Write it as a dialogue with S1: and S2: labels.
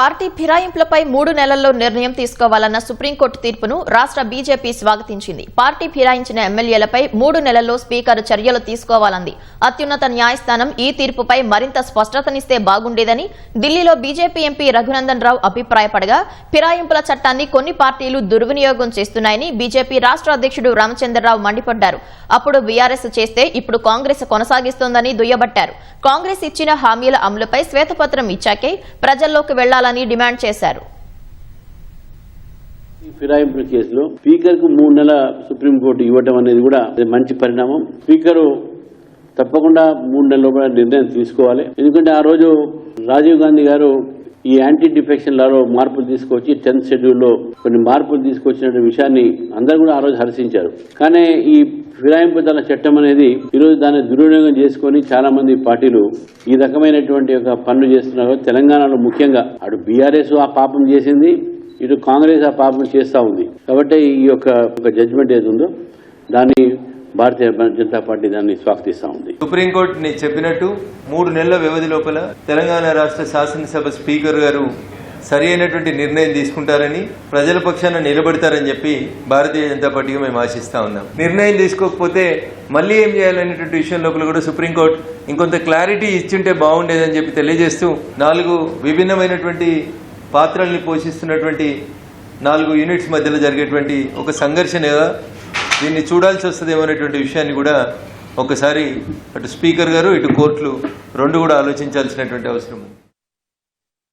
S1: Party ఫిరాయింపులపై మూడు నెలల్లో నిర్ణయం తీసుకోవాలన్న సుప్రీంకోర్టు తీర్పును రాష్ట్ర బీజేపీ స్వాగతించింది. పార్టీ ఫిరాయించిన ఎమ్మెల్యేలపై మూడు నెలల్లో స్పీకర్ చర్యలు తీసుకోవాలంది. అత్యున్నత న్యాయస్థానం ఈ తీర్పుపై మరింత స్పష్టతనిస్తే బాగుండేదని ఢిల్లీలో బీజేపీ ఎంపీ రఘునందన్ రావు అభిప్రాయపడగా ఫిరాయింపుల చట్టాన్ని కొన్ని పార్టీలు దుర్వినియోగం చేస్తున్నాయని బీజేపీ రాష్ట్ర అధ్యక్షుడు రామచంద్రరావు మండిపడ్డారు. అప్పుడు బీఆర్ఎస్ చేస్తే ఇప్పుడు కాంగ్రెస్ కొనసాగిస్తోందని దుయ్యబట్టారు. కాంగ్రెస్ ఇచ్చిన హామీల అమలుపై శ్వేతపత్రం ఇచ్చాకే ప్రజల్లోకి వెళ్ళాలని డిమాండ్ చేశారు.
S2: ఫిరాయింపుల కేసులో స్పీకర్కు మూడు నెలల సుప్రీంకోర్టు ఇవ్వటం అనేది కూడా అది మంచి పరిణామం. స్పీకరు తప్పకుండా మూడు నెలల నిర్ణయం తీసుకోవాలి. ఎందుకంటే ఆ రోజు రాజీవ్ గాంధీ గారు ఈ యాంటీ డిఫెక్షన్ లాలో మార్పులు తీసుకొచ్చి టెన్త్ షెడ్యూల్లో కొన్ని మార్పులు తీసుకొచ్చిన విషయాన్ని అందరూ కూడా ఆ రోజు హర్షించారు. కానీ ఈ ఫిరాయింపుదల చట్టం అనేది ఈరోజు దాన్ని దుర్వినియోగం చేసుకొని చాలా మంది పార్టీలు ఈ రకమైనటువంటి ఒక పనులు చేస్తున్నారు. తెలంగాణలో ముఖ్యంగా అటు బీఆర్ఎస్ ఆ పాపం చేసింది ఇటు కాంగ్రెస్ ఆ పాపం చేస్తూ ఉంది. కాబట్టి ఈ యొక్క ఒక జడ్జ్మెంట్ ఏది ఉందో దాన్ని భారతీయ జనతా పార్టీ దాన్ని స్వాగతిస్తా ఉంది.
S3: సుప్రీంకోర్టు చెప్పినట్టు మూడు నెలల వ్యవధి లోపల తెలంగాణ రాష్ట్ర శాసనసభ స్పీకర్ గారు సరి అయినటువంటి నిర్ణయం తీసుకుంటారని ప్రజల పక్షాన నిలబడతారని చెప్పి భారతీయ జనతా పార్టీగా మేము ఆశిస్తా ఉన్నాం. నిర్ణయం తీసుకోకపోతే మళ్ళీ ఏం చేయాలనేటువంటి విషయం లోపల కూడా సుప్రీంకోర్టు ఇంకొంత క్లారిటీ ఇచ్చింటే బాగుండేదని చెప్పి తెలియజేస్తూ నాలుగు విభిన్నమైనటువంటి పాత్రల్ని పోషిస్తున్నటువంటి నాలుగు యూనిట్స్ మధ్యలో జరిగేటువంటి ఒక సంఘర్షణగా దీన్ని చూడాల్సి వస్తుందేమో అనేటువంటి విషయాన్ని కూడా ఒకసారి అటు స్పీకర్ గారు ఇటు కోర్టులు రెండు కూడా ఆలోచించాల్సినటువంటి అవసరం ఉంది.